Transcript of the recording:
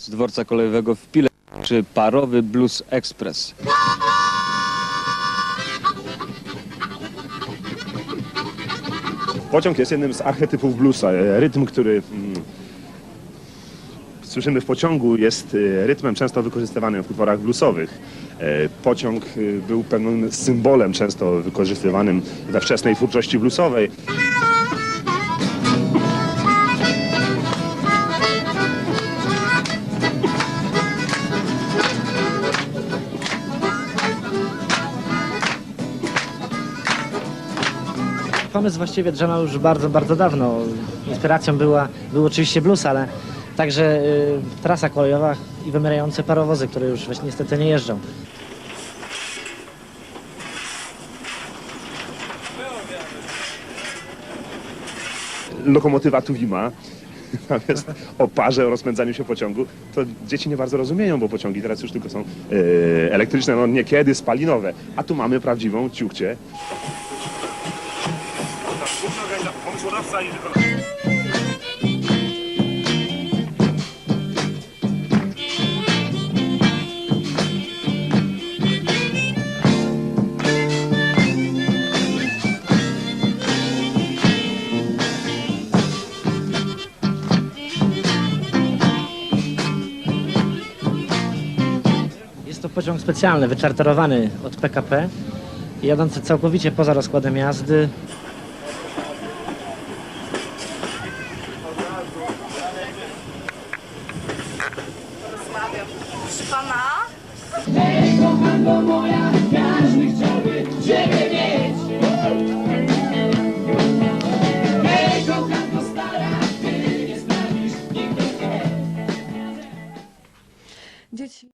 z dworca kolejowego w Pile czy parowy Blues Express. Pociąg jest jednym z archetypów bluesa. E, Rytm, który mm, słyszymy w pociągu, jest e, rytmem często wykorzystywanym w utworach bluesowych. E, Pociąg był pewnym symbolem często wykorzystywanym we wczesnej twórczości bluesowej. Pomysł właściwie drzemał już bardzo, bardzo dawno. Inspiracją była, był oczywiście blues, ale także y, trasa kolejowa i wymierające parowozy, które już właśnie niestety nie jeżdżą. Lokomotywa Tuwima, natomiast o parze, o rozpędzaniu się pociągu, to dzieci nie bardzo rozumieją, bo pociągi teraz już tylko są e, elektryczne, no niekiedy spalinowe, a tu mamy prawdziwą ciuchcię. Jest to pociąg specjalny, wyczarterowany od PKP, jadący całkowicie poza rozkładem jazdy. Proszę pana. Moja,